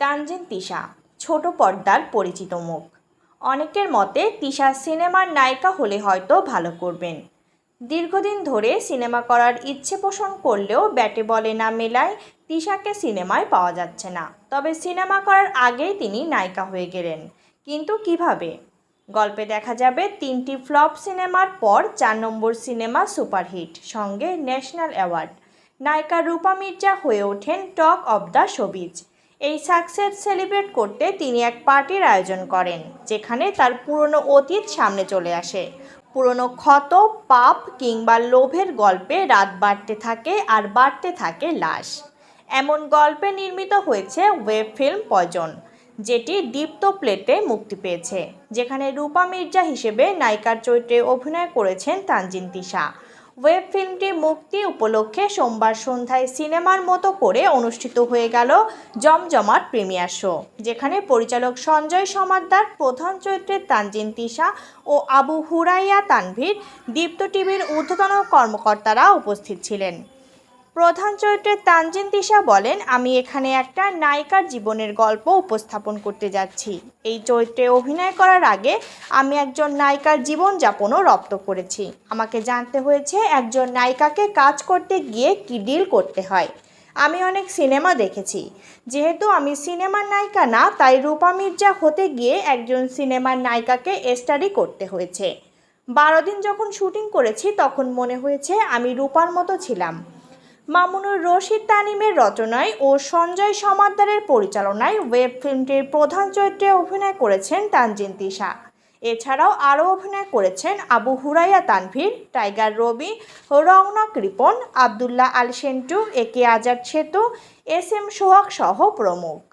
তানজিন তিশা, ছোট পর্দার পরিচিত মুখ। অনেকের মতে তিশা সিনেমার নায়িকা হলে হয়তো ভালো করবেন। দীর্ঘদিন ধরে সিনেমা করার ইচ্ছে পোষণ করলেও ব্যাটে বলে না মেলায় তিশাকে সিনেমায় পাওয়া যাচ্ছে না। তবে সিনেমা করার আগেই তিনি নায়িকা হয়ে গেলেন। কিন্তু কীভাবে? গল্পে দেখা যাবে তিনটি ফ্লপ সিনেমার পর চার নম্বর সিনেমা সুপারহিট, সঙ্গে ন্যাশনাল অ্যাওয়ার্ড। নায়িকা রূপা মির্জা হয়ে ওঠেন টক অব দ্য শোবিজ। এই সাকসেস সেলিব্রেট করতে তিনি এক পার্টির আয়োজন করেন, যেখানে তার পুরনো অতীত সামনে চলে আসে। পুরনো ক্ষত, পাপ কিংবা লোভের গল্পে রাত বাড়তে থাকে আর বাড়তে থাকে লাশ। এমন গল্পে নির্মিত হয়েছে ওয়েব ফিল্ম পয়জন, যেটি দীপ্ত প্লেটে মুক্তি পেয়েছে, যেখানে রূপা মির্জা হিসেবে নায়িকার চরিত্রে অভিনয় করেছেন তানজিন তিশা। ওয়েব ফিল্মটি মুক্তি উপলক্ষে সোমবার সন্ধ্যায় সিনেমার মতো করে অনুষ্ঠিত হয়ে গেল জমজমাট প্রিমিয়ার শো, যেখানে পরিচালক সঞ্জয় সমাদ্দার, প্রধান চরিত্রের তানজিন তিশা ও আবু হুরাইয়া তানভীর, দীপ্ত টিভির ঊর্ধ্বতন কর্মকর্তারা উপস্থিত ছিলেন। প্রধান চরিত্রে তানজিন তিশা বলেন, আমি এখানে একটা নায়িকার জীবনের গল্প উপস্থাপন করতে যাচ্ছি। এই চরিত্রে অভিনয় করার আগে আমি একজন নায়িকার জীবনযাপনও রপ্ত করেছি। আমাকে জানতে হয়েছে একজন নায়িকাকে কাজ করতে গিয়ে কী ডিল করতে হয়। আমি অনেক সিনেমা দেখেছি। যেহেতু আমি সিনেমার নায়িকা না, তাই রূপা মির্জা হতে গিয়ে একজন সিনেমার নায়িকাকে স্টাডি করতে হয়েছে। বারো দিন যখন শুটিং করেছি, তখন মনে হয়েছে আমি রূপার মতো ছিলাম। মামুনুর রশিদ তানিমের রচনায় ও সঞ্জয় সমাদ্দারের পরিচালনায় ওয়েব ফিল্মটির প্রধান চরিত্রে অভিনয় করেছেন তানজিন তিশা। এছাড়াও আরও অভিনয় করেছেন Abu Huraira Tanvir, Tiger Robi, Raunak Ripon, Abdullah Al Sentu A K Azad Setu, S M সোহাগ সহ প্রমুখ।